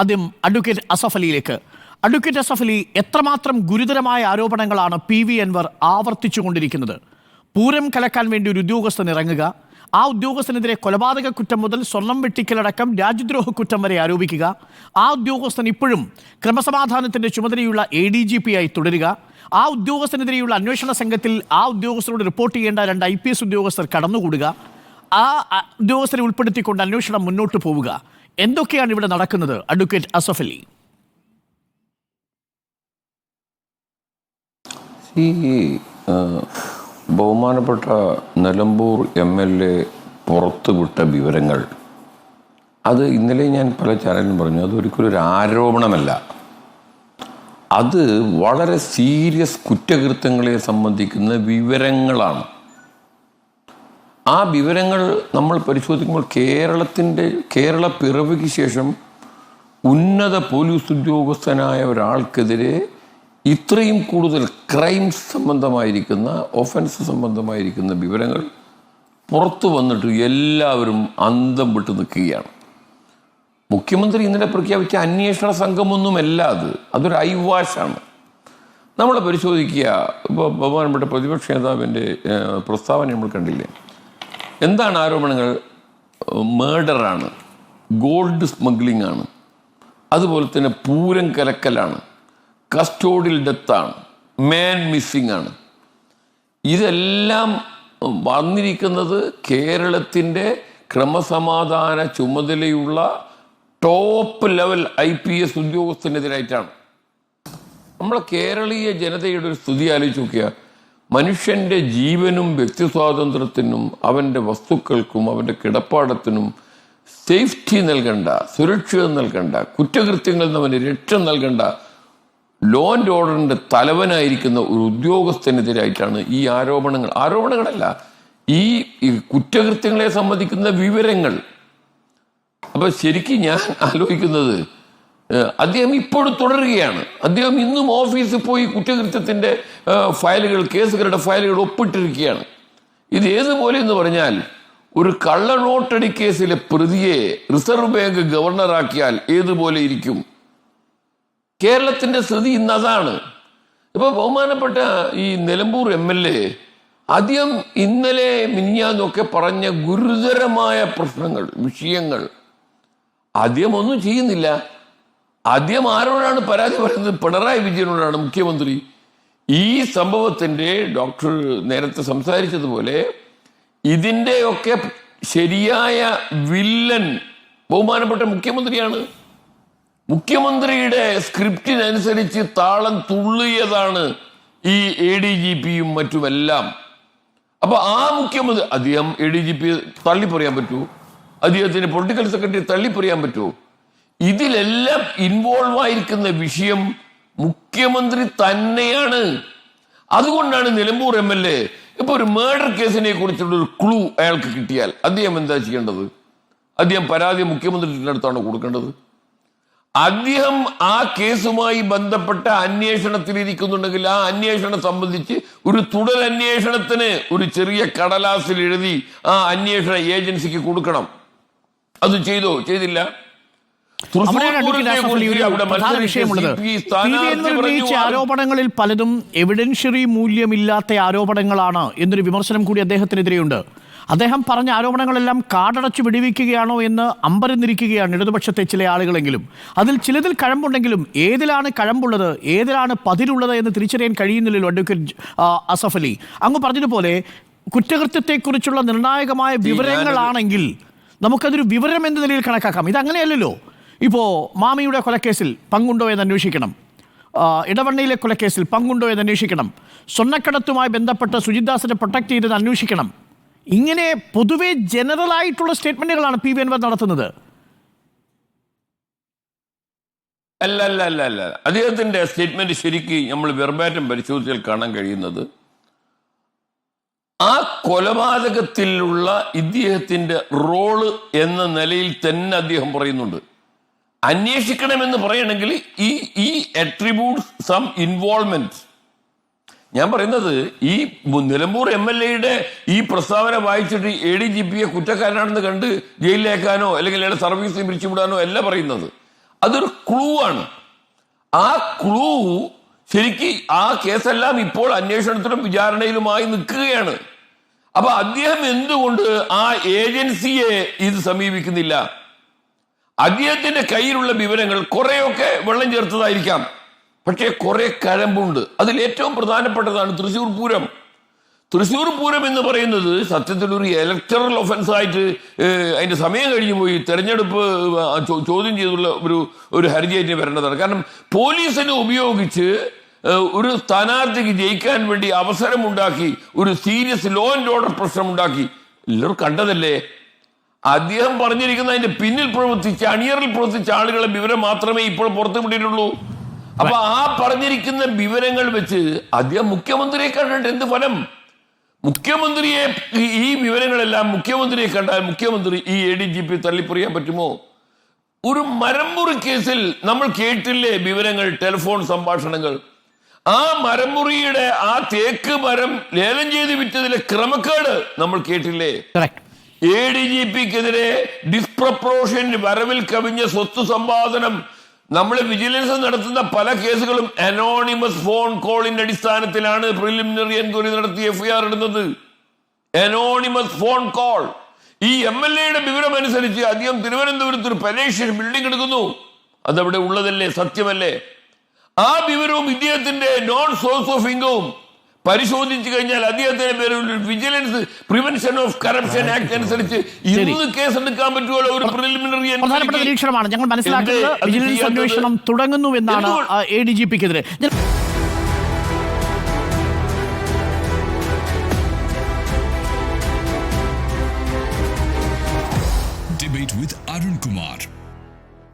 ആദ്യം അഡ്വക്കേറ്റ് അസഫ് അലിയിലേക്ക്. അഡ്വക്കേറ്റ് അസഫ് അലി എത്രമാത്രം ഗുരുതരമായ ആരോപണങ്ങളാണ് പി വി അൻവർ ആവർത്തിച്ചുകൊണ്ടിരിക്കുന്നത്? പൂരം കലക്കാൻ വേണ്ടി ഒരു ഉദ്യോഗസ്ഥൻ ഇറങ്ങുക ആ ഉദ്യോഗസ്ഥനെതിരെ കൊലപാതക കുറ്റം മുതൽ സ്വർണം വെട്ടിക്കലടക്കം രാജ്യദ്രോഹ കുറ്റം വരെ ആരോപിക്കുക ആ ഉദ്യോഗസ്ഥൻ ഇപ്പോഴും ക്രമസമാധാനത്തിന്റെ ചുമതലയുള്ള എ ഡി ജി പി ആയി തുടരുക ആ ഉദ്യോഗസ്ഥനെതിരെയുള്ള അന്വേഷണ സംഘത്തിൽ ആ ഉദ്യോഗസ്ഥരോട് റിപ്പോർട്ട് ചെയ്യേണ്ട രണ്ട് ഐ പി എസ് ഉദ്യോഗസ്ഥർ കടന്നുകൂടുക ആ ഉദ്യോഗസ്ഥരെ ഉൾപ്പെടുത്തിക്കൊണ്ട് അന്വേഷണം മുന്നോട്ട് പോവുക. എന്തൊക്കെയാണ് ഇവിടെ നടക്കുന്നത്? അഡ്വക്കേറ്റ് അസഫ് അലി ബഹുമാനപ്പെട്ട നിലമ്പൂർ എം എൽ എ പുറത്തുവിട്ട വിവരങ്ങൾ. അത് ഇന്നലെ ഞാൻ പല ചാനലിലും പറഞ്ഞു അത് ഒരിക്കലും ഒരു ആരോപണമല്ല. അത് വളരെ സീരിയസ് കുറ്റകൃത്യങ്ങളെ സംബന്ധിക്കുന്ന വിവരങ്ങളാണ്. ആ വിവരങ്ങൾ നമ്മൾ പരിശോധിക്കുമ്പോൾ കേരളത്തിന്റെ കേരള പിറവിക്ക് ശേഷം ഉന്നത പോലീസ് ഉദ്യോഗസ്ഥനായ ഒരാൾക്കെതിരെ ഇത്രയും കൂടുതൽ ക്രൈംസ് സംബന്ധമായിരിക്കുന്ന ഒഫൻസ് സംബന്ധമായിരിക്കുന്ന വിവരങ്ങൾ പുറത്തു വന്നിട്ട് എല്ലാവരും അന്തം വിട്ട് നിൽക്കുകയാണ്. മുഖ്യമന്ത്രി ഇന്നലെ പ്രഖ്യാപിച്ച അന്വേഷണ സംഘമൊന്നുമല്ല അത്. അതൊരു ഐവാഷാണ് നമ്മൾ പരിശോധിക്കുക. ഇപ്പോൾ ബഹുമാനപ്പെട്ട പ്രതിപക്ഷ നേതാവിന്റെ പ്രസ്താവന നമ്മൾ കണ്ടില്ലേ? എന്താണ് ആരോപണങ്ങൾ? മേഡറാണ് ഗോൾഡ് സ്മഗ്ലിംഗ് ആണ് അതുപോലെ തന്നെ പൂരം കലക്കലാണ്. കസ്റ്റോഡിൽ ഡെത്താണ്. മാൻ മിസ്സിംഗ് ആണ് ഇതെല്ലാം വന്നിരിക്കുന്നത് കേരളത്തിന്റെ ക്രമസമാധാന ചുമതലയുള്ള top level I P S ഉദ്യോഗസ്ഥനെതിരായിട്ടാണ്. നമ്മളെ കേരളീയ ജനതയുടെ ഒരു സ്തുതി ആലോചിച്ച് നോക്കിയ മനുഷ്യന്റെ ജീവനും വ്യക്തി സ്വാതന്ത്ര്യത്തിനും അവന്റെ വസ്തുക്കൾക്കും അവന്റെ കിടപ്പാടത്തിനും സേഫ്റ്റി നൽകണ്ട സുരക്ഷിതം നൽകണ്ട കുറ്റകൃത്യങ്ങളിൽ നിന്ന് അവന് രക്ഷ നൽകണ്ട ലോ ആൻഡ് ഓർഡറിന്റെ തലവനായിരിക്കുന്ന ഒരു ഉദ്യോഗസ്ഥനെതിരായിട്ടാണ് ഈ ആരോപണങ്ങൾ. ആരോപണങ്ങളല്ല ഈ കുറ്റകൃത്യങ്ങളെ സംബന്ധിക്കുന്ന വിവരങ്ങൾ. അപ്പോൾ ശരിക്കും ഞാൻ ആലോചിക്കുന്നത് അദ്ദേഹം ഇപ്പോഴും തുടരുകയാണ്. അദ്ദേഹം ഇന്നും ഓഫീസിൽ പോയി കുറ്റകൃത്യത്തിന്റെ ഫയലുകൾ കേസുകളുടെ ഫയലുകൾ ഒപ്പിട്ടിരിക്കുകയാണ്. ഇത് ഏതുപോലെ എന്ന് പറഞ്ഞാൽ ഒരു കള്ളനോട്ടടി കേസിലെ പ്രതിയെ റിസർവ് ബാങ്ക് ഗവർണറാക്കിയാൽ ഏതുപോലെ ഇരിക്കും? കേരളത്തിന്റെ സ്ഥിതി ഇന്ന് അതാണ്. ഇപ്പൊ ബഹുമാനപ്പെട്ട ഈ നിലമ്പൂർ എം എൽ എ ആദ്യം ഇന്നലെ മിനിഞ്ഞാന്നൊക്കെ പറഞ്ഞ ഗുരുതരമായ പ്രശ്നങ്ങൾ വിഷയങ്ങൾ. ആദ്യം ഒന്നും ചെയ്യുന്നില്ല. ആദ്യം ആരോടാണ് പരാതി പറയുന്നത്? പിണറായി വിജയനോടാണ് മുഖ്യമന്ത്രി. ഈ സംഭവത്തിന്റെ ഡോക്ടർ നേരത്തെ സംസാരിച്ചതുപോലെ ഇതിന്റെയൊക്കെ ശരിയായ വില്ലൻ ബഹുമാനപ്പെട്ട മുഖ്യമന്ത്രിയാണ്. മുഖ്യമന്ത്രിയുടെ സ്ക്രിപ്റ്റിനനുസരിച്ച് താളം തുള്ളിയതാണ് ഈ എ ഡി ജി പിയും മറ്റുമെല്ലാം. അപ്പൊ ആ മുഖ്യമന്ത്രി അദ്ദേഹം എ ഡി ജി പി തള്ളി പറ്റൂ. അദ്ദേഹത്തിന് പൊളിറ്റിക്കൽ സെക്രട്ടറി തള്ളി പറയാൻ പറ്റുമോ ഇതിലെല്ലാം ഇൻവോൾവ് ആയിരിക്കുന്ന വിഷയം മുഖ്യമന്ത്രി തന്നെയാണ്. അതുകൊണ്ടാണ് നിലമ്പൂർ എം എൽ എ ഇപ്പൊ ഒരു മേർഡർ കേസിനെ കുറിച്ചുള്ള ഒരു ക്ലൂ അയാൾക്ക് കിട്ടിയാൽ അദ്ദേഹം എന്താ ചെയ്യേണ്ടത്? അദ്ദേഹം പരാതി മുഖ്യമന്ത്രിയുടെ അടുത്താണ് കൊടുക്കേണ്ടത്. അദ്ദേഹം ആ കേസുമായി ബന്ധപ്പെട്ട അന്വേഷണത്തിൽ ഇരിക്കുന്നുണ്ടെങ്കിൽ ആ അന്വേഷണം സംബന്ധിച്ച് ഒരു തുടർ അന്വേഷണത്തിന് ഒരു ചെറിയ കടലാസിൽ എഴുതി ആ അന്വേഷണ ഏജൻസിക്ക് കൊടുക്കണം. അത് ചെയ്തോ? ചെയ്തില്ല. ഉന്നയിച്ച ആരോപണങ്ങളിൽ പലതും എവിഡൻഷ്യറി മൂല്യമില്ലാത്ത ആരോപണങ്ങളാണ് എന്നൊരു വിമർശനം കൂടി അദ്ദേഹത്തിനെതിരെയുണ്ട്. അദ്ദേഹം പറഞ്ഞ ആരോപണങ്ങളെല്ലാം കാടടച്ചു വിടുവിക്കുകയാണോ എന്ന് അമ്പരന്നിരിക്കുകയാണ് ഇടതുപക്ഷത്തെ ചില ആളുകളെങ്കിലും. അതിൽ ചിലതിൽ കഴമ്പുണ്ടെങ്കിലും ഏതിലാണ് കഴമ്പുള്ളത് ഏതിലാണ് പതിരുള്ളത് എന്ന് തിരിച്ചറിയാൻ കഴിയുന്നില്ലല്ലോ അഡ്വക്കേറ്റ് അസഫ് അലി. അങ്ങ് പറഞ്ഞതുപോലെ കുറ്റകൃത്യത്തെക്കുറിച്ചുള്ള നിർണായകമായ വിവരങ്ങളാണെങ്കിൽ നമുക്കതൊരു വിവരം എന്ന നിലയിൽ കണക്കാക്കാം. ഇതങ്ങനെയല്ലല്ലോ. ഇപ്പോൾ മാമിയുടെ കൊലക്കേസിൽ പങ്കുണ്ടോ എന്ന് അന്വേഷിക്കണം. ഇടവണ്ണയിലെ കൊലക്കേസിൽ പങ്കുണ്ടോ എന്ന് അന്വേഷിക്കണം. സ്വർണക്കടത്തുമായി ബന്ധപ്പെട്ട് സുജിത്ദാസിനെ പ്രൊട്ടക്ട് ചെയ്തത് അന്വേഷിക്കണം. ഇങ്ങനെ പൊതുവെ ജനറൽ ആയിട്ടുള്ള സ്റ്റേറ്റ്മെന്റുകളാണ് പി വി അൻവർ നടത്തുന്നത്. അല്ല അല്ല അല്ല അല്ല. അദ്ദേഹത്തിന്റെ സ്റ്റേറ്റ്മെന്റ് ശരിക്ക് നമ്മൾ വെർബാറ്റം പരിശോധിച്ചാൽ കാണാൻ കഴിയുന്നത് ആ കൊലപാതകത്തിലുള്ള ഇദ്ദേഹത്തിന്റെ റോൾ എന്ന നിലയിൽ തന്നെ അദ്ദേഹം പറയുന്നുണ്ട്. അന്വേഷിക്കണമെന്ന് പറയണമെങ്കിൽ ഈ ഈ അട്രിബ്യൂട്ട് സം ഇൻവോൾവ്മെന്റ് ഞാൻ പറയുന്നത് ഈ നിലമ്പൂർ എം എൽ എയുടെ ഈ പ്രസ്താവന വായിച്ചിട്ട് എ ഡി ജി പിയെ കുറ്റക്കാരനാണെന്ന് കണ്ട് ജയിലിലേക്കാനോ അല്ലെങ്കിൽ അയാളുടെ സർവീസിൽ പിരിച്ചുവിടാനോ അല്ല പറയുന്നത്. അതൊരു ക്ലൂ ആണ്. ആ ക്ലൂ ശരിക്ക് ആ കേസെല്ലാം ഇപ്പോൾ അന്വേഷണത്തിലും വിചാരണയിലുമായി നിൽക്കുകയാണ്. അപ്പൊ അദ്ദേഹം എന്തുകൊണ്ട് ആ ഏജൻസിയെ ഇത് സമീപിക്കുന്നില്ല? അദ്ദേഹത്തിന്റെ കയ്യിലുള്ള വിവരങ്ങൾ കുറെയൊക്കെ വെള്ളം ചേർത്തതായിരിക്കാം. പക്ഷേ കുറെ കഴമ്പുണ്ട്. അതിൽ ഏറ്റവും പ്രധാനപ്പെട്ടതാണ് തൃശൂർ പൂരം. തൃശൂർ പൂരം എന്ന് പറയുന്നത് സത്യത്തിൽ ഒരു ഇലക്ടറൽ ഒഫൻസ് ആയിട്ട് അതിന്റെ സമയം കഴിഞ്ഞു പോയി. തെരഞ്ഞെടുപ്പ് ചോദ്യം ചെയ്തുള്ള ഒരു ഒരു ഹർജിയായിട്ട് വരേണ്ടതാണ്. കാരണം പോലീസിനെ ഉപയോഗിച്ച് ഒരു സ്ഥാനാർത്ഥിക്ക് ജയിക്കാൻ വേണ്ടി അവസരമുണ്ടാക്കി ഒരു സീരിയസ് ലോ ആൻഡ് ഓർഡർ പ്രശ്നം ഉണ്ടാക്കി എല്ലാവരും കണ്ടതല്ലേ? അദ്ദേഹം പറഞ്ഞിരിക്കുന്ന അതിന്റെ പിന്നിൽ പ്രവർത്തിച്ച അണിയറിൽ പ്രവർത്തിച്ച ആളുകളെ വിവരം മാത്രമേ ഇപ്പോൾ പുറത്തു വിട്ടിട്ടുള്ളൂ അപ്പൊ ആ പറഞ്ഞിരിക്കുന്ന വിവരങ്ങൾ വെച്ച് അദ്ദേഹം മുഖ്യമന്ത്രിയെ കണ്ടിട്ട് എന്ത് ഫലം? മുഖ്യമന്ത്രിയെ ഈ- വിവരങ്ങളെല്ലാം മുഖ്യമന്ത്രിയെ കണ്ടാൽ മുഖ്യമന്ത്രി ഈ എ ഡി ജി പി തള്ളിപ്പറിയാൻ പറ്റുമോ? ഒരു മരമുറി കേസിൽ നമ്മൾ കേട്ടില്ലേ വിവരങ്ങൾ ടെലിഫോൺ സംഭാഷണങ്ങൾ. ആ മരമുറിയുടെ ആ തേക്ക് മരം ലേലം ചെയ്ത് വിറ്റതിലെ ക്രമക്കേട് നമ്മൾ കേട്ടില്ലേ? എ ഡി ജി പിക്കെതിരെ ഡിസ്പ്രപ്പോർഷൻ വരവിൽ കവിഞ്ഞ സ്വത്ത് സമ്പാദനം. നമ്മൾ വിജിലൻസ് നടത്തുന്ന പല കേസുകളും അനോണിമസ് ഫോൺ കോളിന്റെ അടിസ്ഥാനത്തിലാണ് പ്രിലിമിനറി എൻക്വയറി നടത്തി എഫ്ഐആർ ഇടുന്നത്. അനോണിമസ് ഫോൺ കോൾ ഈ എം എൽ എയുടെ വിവരം അനുസരിച്ച് അദ്ദേഹം തിരുവനന്തപുരത്ത് ഒരു പലേഷ്യൻ ബിൽഡിംഗ് എടുക്കുന്നു. അതവിടെ ഉള്ളതല്ലേ? സത്യമല്ലേ? ആ വിവരവും ഇദ്ദേഹത്തിന്റെ നോൺ സോഴ്സ് ഓഫ് ഇൻകവും പരിശോധിച്ചു കഴിഞ്ഞാൽ അദ്ദേഹത്തിന്റെ പേരിൽ vigilance prevention of corruption act അനുസരിച്ച് ഇന്ന് കേസെടുക്കാൻ പറ്റുമല്ലോ ഒരു പ്രിലിമിനറി പ്രധാനപ്പെട്ട നിരീക്ഷണമാണ്. ഞങ്ങൾ മനസ്സിലാക്കുന്നത് വിജിലൻസ് അന്വേഷണം തുടങ്ങുന്നു എന്നാണ്? എ ഡി ജി പിക്കെതിരെ